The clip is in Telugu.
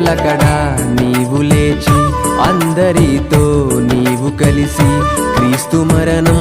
పెందలకడ నీవు లేచి అందరితో నీవు కలిసి క్రీస్తు మరణం